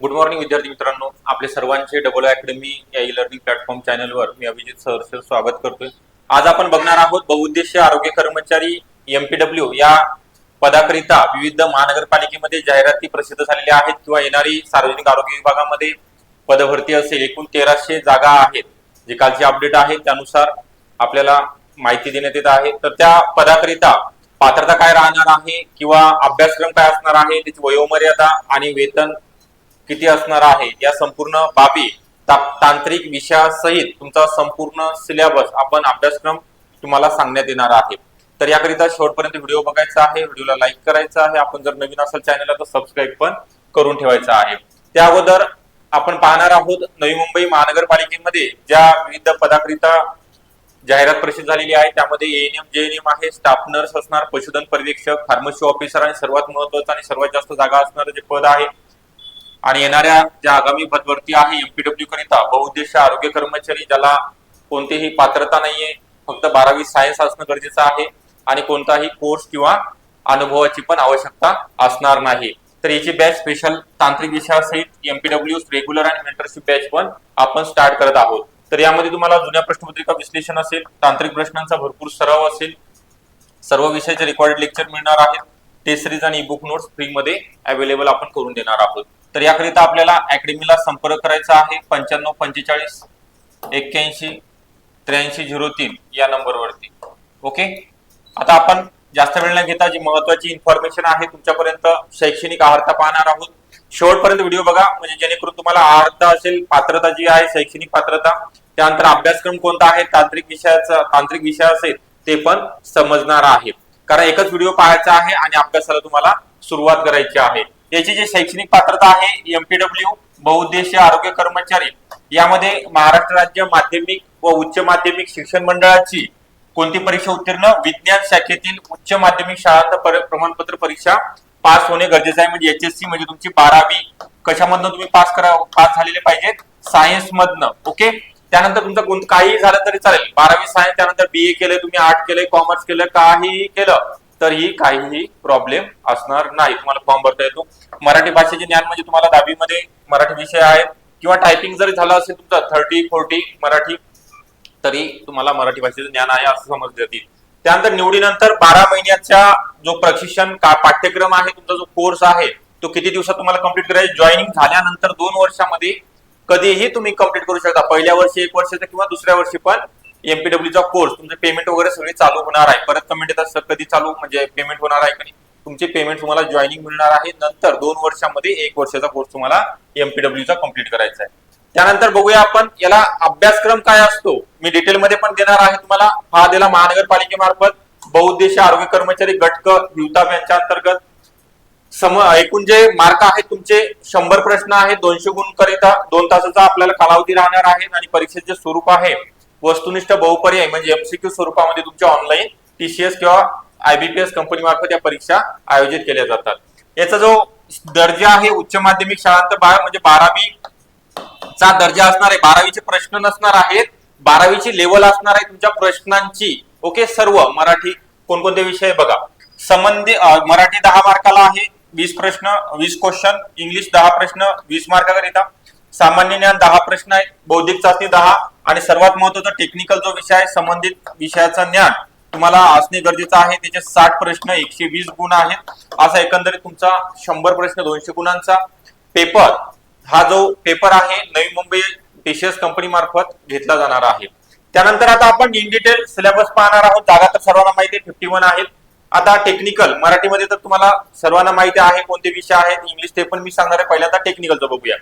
Good morning विद्यार्थी मित्रांनो. आपले सर्वांचे डबल अकॅडमी या ई लर्निंग प्लॅटफॉर्म चॅनलवर मी अभिजित सहर्ष स्वागत करतोय. आज आपण बघणार आहोत बहुउद्देशीय आरोग्य कर्मचारी एमपीडब्ल्यू या पदाकरिता विविध महानगरपालिकेमध्ये जाहिराती प्रसिद्ध झालेल्या आहेत किंवा येणारी सार्वजनिक आरोग्य विभागामध्ये पदभरती असेल एकूण तेराशे जागा आहेत जे कालचे अपडेट आहे त्यानुसार आपल्याला माहिती देण्यात येत आहे. तर त्या पदाकरिता पात्रता काय राहणार आहे किंवा अभ्यासक्रम काय असणार आहे त्याची वयोमर्यादा आणि वेतन किती असणार आहे या संपूर्ण बाबी तांत्रिक विषयासहित तुमचा संपूर्ण सिलेबस आपण अभ्यासक्रम तुम्हाला सांगण्यात येणार आहे. तर याकरिता शेवटपर्यंत व्हिडिओ बघायचा आहे व्हिडिओला लाईक करायचा आहे. आपण जर नवीन असाल चॅनलला तर सबस्क्राईब पण करून ठेवायचा आहे. त्या अगोदर आपण पाहणार आहोत नवी मुंबई महानगरपालिकेमध्ये ज्या विविध पदाकरिता जाहिरात प्रसिद्ध झालेली आहे त्यामध्ये एएनएम जेएनएम आहे स्टाफ नर्स असणार पशुधन पर्यवेक्षक फार्मसी ऑफिसर आणि सर्वात महत्वाचं आणि सर्वात जास्त जागा असणारं जे पद आहे आणि येणाऱ्या ज्या आगामी पदवरती आहे एमपीडब्ल्यू करिता बहुउद्देशीय आरोग्य कर्मचारी ज्याला कोणतीही पात्रता नाहीये फक्त बारावी सायन्स असणं गरजेचं आहे आणि कोणताही कोर्स किंवा अनुभवाची पण आवश्यकता असणार नाही. तर याची बॅच स्पेशल तांत्रिक विषयासहित एमपीडब्ल्यू रेग्युलर आणि मेंटरशिप बॅच पण आपण स्टार्ट करत आहोत. तर यामध्ये तुम्हाला जुन्या प्रश्नपत्रिका विश्लेषण असेल तांत्रिक प्रश्नांचा भरपूर सराव असेल सर्व विषयाचे रेकॉर्डेड लेक्चर मिळणार आहेत टेस्ट सिरीज आणि बुक नोट्स फ्रीमध्ये अवेलेबल आपण करून देणार आहोत. तर याकरिता आपल्याला अकॅडमीला संपर्क करायचा आहे. पंच्याण्णव पंचेचाळीस एक्क्याऐंशी त्र्याऐंशी झिरो तीन या नंबरवरती. ओके? आता आपण जास्त वेळ न घेता जी महत्वाची इन्फॉर्मेशन आहे तुमच्यापर्यंत शैक्षणिक आहारता पाहणार आहोत. शेवटपर्यंत व्हिडिओ बघा. म्हणजे जेणेकरून तुम्हाला आहारता असेल पात्रता जी आहे शैक्षणिक पात्रता त्यानंतर अभ्यासक्रम कोणता आहे तांत्रिक विषयाचा तांत्रिक विषय असेल ते पण समजणार आहे. कारण एकच व्हिडिओ पाहायचा आहे आणि अभ्यासाला तुम्हाला सुरुवात करायची आहे. याची जी शैक्षणिक पात्रता आहे एमपीडब्ल्यू बहुउद्देशीय आरोग्य कर्मचारी यामध्ये महाराष्ट्र राज्य माध्यमिक व उच्च माध्यमिक शिक्षण मंडळाची कोणती परीक्षा उत्तीर्ण? विज्ञान शाखेतील उच्च माध्यमिक शाळांत प्रमाणपत्र परीक्षा पास होणे गरजेचं आहे. म्हणजे एचएससी म्हणजे तुमची बारावी कशामधनं तुम्ही पास करा पास झालेले पाहिजेत? सायन्स मधनं ओके? त्यानंतर तुमचं कोण काही झालं तरी चालेल. बारावी सायन्स त्यानंतर बीए केलं तुम्ही आर्ट केलंय कॉमर्स केलं काहीही केलं तरीही काहीही प्रॉब्लेम असणार नाही. तुम्हाला फॉर्म भरता येतो. मराठी भाषेचे ज्ञान म्हणजे तुम्हाला दहावीमध्ये मराठी विषय आहे. किंवा टायपिंग जरी झालं असेल तुमचं थर्टी फोर्टी मराठी तरी तुम्हाला मराठी भाषेचं ज्ञान आहे असं समजले जातील त्यानंतर निवडीनंतर बारा महिन्याचा जो प्रशिक्षण पाठ्यक्रम आहे तुमचा जो कोर्स आहे तो किती दिवसात तुम्हाला कंप्लीट करायचा? जॉईनिंग झाल्यानंतर दोन वर्षामध्ये कधीही तुम्ही कंप्लीट करू शकता. पहिल्या वर्षी एक वर्षाचा किंवा दुसऱ्या वर्षी पण एमपीडब्ल्यूचा कोर्स तुमचे पेमेंट वगैरे सगळे चालू होणार आहे. परत कमेंट येतात सर कधी चालू? म्हणजे पेमेंट होणार आहे की तुमचे पेमेंट तुम्हाला जॉईनिंग मिळणार आहे. नंतर दोन वर्षामध्ये एक वर्षाचा कोर्स तुम्हाला एमपीडब्ल्यूचा कंप्लीट करायचा आहे. त्यानंतर बघूया आपण याला अभ्यासक्रम काय असतो? मी डिटेलमध्ये पण देणार आहे तुम्हाला. हा दिला महानगरपालिकेमार्फत. बहुउद्देशीय आरोग्य कर्मचारी गटक युताब यांच्या अंतर्गत. सम एकूण जे मार्क आहेत तुमचे शंभर प्रश्न आहेत दोनशे गुण करिता दोन तासाचा आपल्याला कालावधी राहणार आहे आणि परीक्षेचे स्वरूप आहे. वस्तुनिष्ठ बहुपर्याय म्हणजे एमसीक्यू स्वरूपामध्ये तुमच्या ऑनलाईन टीसीएस किंवा आयबीपीएस कंपनी मार्फत या परीक्षा आयोजित केल्या जातात. याचा जो दर्जा आहे उच्च माध्यमिक शाळांत बारा म्हणजे बारावी चा दर्जा असणार आहे बारावीचे प्रश्न नसणार आहेत बारावीची लेवल असणार आहे तुमच्या प्रश्नांची. ओके सर्व मराठी कोणकोणते विषय बघा. संबंधी मराठी दहा मार्काला आहे वीस प्रश्न वीस क्वेश्चन इंग्लिश दहा प्रश्न वीस मार्काकरिता. सामान्य ज्ञान दहा प्रश्न आहेत बौद्धिक चाचणी दहा आणि सर्वात महत्त्वाचा टेक्निकल जो विषय आहे संबंधित विषयाचं ज्ञान तुम्हाला असणे गरजेचं आहे. त्याचे साठ प्रश्न एकशे वीस गुण आहेत. असा एकंदरीत तुमचा शंभर प्रश्न दोनशे गुणांचा पेपर हा जो पेपर आहे नवी मुंबई टीसीएस कंपनी मार्फत घेतला जाणार आहे. त्यानंतर आता आपण इन डिटेल सिलेबस पाहणार आहोत. जागा तर सर्वांना माहिती आहे फिफ्टी वन आहेत. आता टेक्निकल मराठीमध्ये तर तुम्हाला सर्वांना माहिती आहे कोणते विषय आहेत. इंग्लिश ते पण मी सांगणार आहे. पहिल्यांदा टेक्निकलचं बघूया.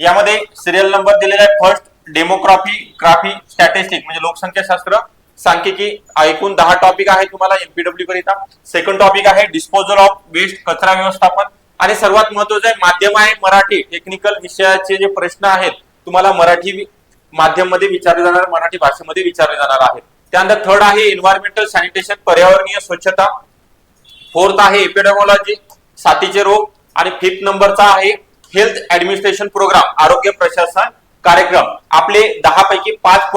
यामध्ये सिरियल नंबर दिलेला आहे. फर्स्ट डेमोग्राफी ग्राफी स्टॅटिस्टिक म्हणजे लोकसंख्याशास्त्र सांख्यिकी एकूण दहा टॉपिक आहे तुम्हाला एमपीडब्ल्यू करिता सेकंड टॉपिक आहे डिस्पोजल ऑफ वेस्ट कचरा व्यवस्थापन. आणि सर्वात महत्वाचं आहे माध्यम आहे मराठी. टेक्निकल विषयाचे जे प्रश्न आहेत तुम्हाला मराठी माध्यममध्ये विचारले जाणार मराठी भाषेमध्ये विचारले जाणार आहेत. त्यानंतर थर्ड आहे एन्व्हायरमेंटल सॅनिटेशन पर्यावरणीय स्वच्छता. फोर्थ आहे एपिडेमॉलॉजी साथीचे रोग. आणि फिफ्थ नंबरचा आहे हेल्थ ऍडमिनिस्ट्रेशन प्रोग्राम आरोग्य प्रशासन. कार्यक्रम. आपले दहा पैकी पाच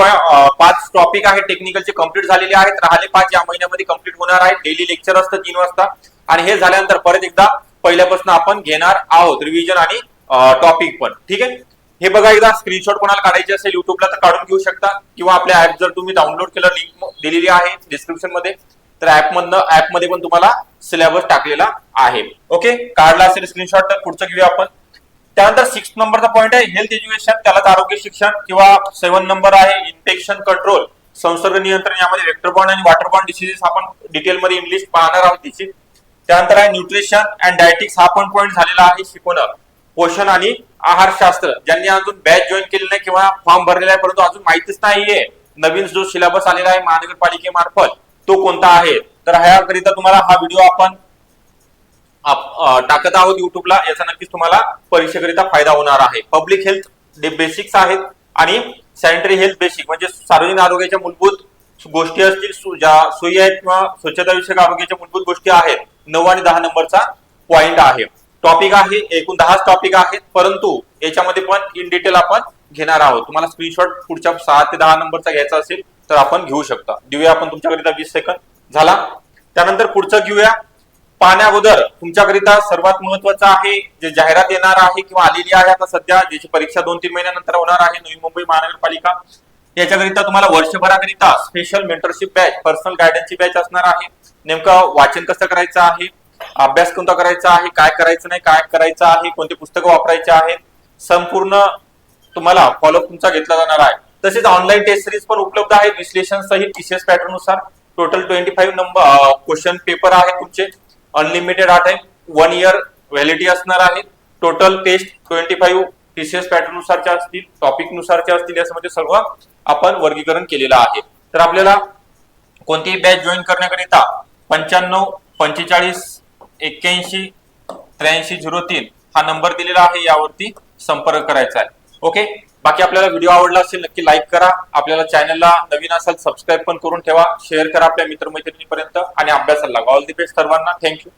पाच टॉपिक आहे टेक्निकलचे कंप्लीट झालेले आहेत. राहिले पाच. या महिन्यामध्ये कंप्लीट होणार आहे. डेली लेक्चर असतं तीन वाजता. आणि हे झाल्यानंतर परत एकदा पहिल्यापासून आपण घेणार आहोत रिव्हिजन आणि टॉपिक पण. ठीक आहे? हे बघा एकदा स्क्रीनशॉट कोणाला काढायचे असेल युट्यूबला तर काढून घेऊ शकता. किंवा आपल्या ऍप जर तुम्ही डाउनलोड केलं लिंक दिलेली आहे डिस्क्रिप्शनमध्ये तर ऍप मधनं ऍपमध्ये पण तुम्हाला सिलेबस टाकलेला आहे. ओके काढला असेल स्क्रीनशॉट तर पुढचं घेऊया आपण. त्यानंतर सिक्स नंबरचा पॉईंट आहे हेल्थ एज्युकेशन त्यालाच आरोग्य शिक्षण किंवा सेवन नंबर आहे इन्फेक्शन कंट्रोल संसर्ग नियंत्रण यामध्ये वेक्टरबॉन आणि वॉटरबॉन डिसीजेस आपण डिटेलमध्ये इंग्लिश पाहणार आहोत तिची. त्यानंतर आहे न्यूट्रिशन अँड डायटिक्स हा पण पॉईंट झालेला आहे शिकवणं. पोषण आणि आहारशास्त्र. ज्यांनी अजून बॅच जॉईन केली नाही किंवा फॉर्म भरलेला आहे परंतु अजून माहितीच नाहीये. नवीन जो सिलेबस आलेला आहे महानगरपालिकेमार्फत तो कोणता आहे? तर ह्याकरिता तुम्हाला हा व्हिडिओ आपण टाकत आहोत युट्यूबला याचा नक्कीच तुम्हाला परीक्षेकरिता फायदा होणार आहे. पब्लिक हेल्थ बेसिक्स आहेत आणि सॅनिटरी हेल्थ बेसिक म्हणजे सार्वजनिक आरोग्याच्या मूलभूत गोष्टी असतील सु- ज्या सोयी आहेत किंवा स्वच्छताविषयक आरोग्याच्या मूलभूत गोष्टी आहेत नऊ आणि दहा नंबरचा पॉइंट आहे. टॉपिक आहे एकूण दहाच टॉपिक आहेत परंतु याच्यामध्ये पण इन डिटेल आपण घेणार आहोत. तुम्हाला स्क्रीनशॉट पुढच्या सहा ते दहा नंबरचा घ्यायचा असेल तर आपण घेऊ शकता. देऊया आपण तुमच्याकरिता वीस सेकंद झाला? त्यानंतर पुढचं घेऊया. पाहण्याअगोदर तुमच्याकरिता सर्वात महत्वाचं आहे जे जाहिरात येणार आहे किंवा आलेली आहे आता सध्या ज्याची परीक्षा दोन तीन महिन्यानंतर होणार आहे नवी मुंबई महानगरपालिका. याच्याकरिता तुम्हाला वर्षभराकरिता स्पेशल मेंटरशिप बॅच पर्सनल गायडन्सची बॅच असणार आहे. नेमकं वाचन कसं करायचं आहे? अभ्यास कोणता करायचा आहे? काय करायचं नाही? काय करायचं आहे? कोणते पुस्तकं वापरायचे आहेत? संपूर्ण तुम्हाला फॉलोअप तुमचा घेतला जाणार आहे. तसेच ऑनलाईन टेस्ट सिरीज पण उपलब्ध आहे विश्लेषण सहित TCS पॅटर्ननुसार. Total twenty five number question paper आहे तुमचे. अनलिमिटेड आठ आहे वन इयर व्हॅलिडिटी असणार आहे. Total test twenty five TCS pattern नुसारच्या असतील टॉपिक नुसारच्या असतील यामध्ये म्हणजे सर्व आपण वर्गीकरण केलेलं आहे. तर आपल्याला कोणतीही बॅच जॉईन करण्याकरिता पंच्याण्णव पंचेचाळीस एक्क्याऐंशी त्र्याऐंशी झिरो तीन हा नंबर दिलेला आहे यावरती संपर्क करायचा आहे. ओके? बाकी आपल्याला व्हिडिओ आवडला असेल नक्की लाईक करा. आपल्याला चॅनलला नवीन असाल सबस्क्राईब पण करून ठेवा. शेअर करा आपल्या मित्रमैत्रिणीपर्यंत आणि अभ्यासाला लागा ऑल दी बेस्ट सर्वांना. Thank you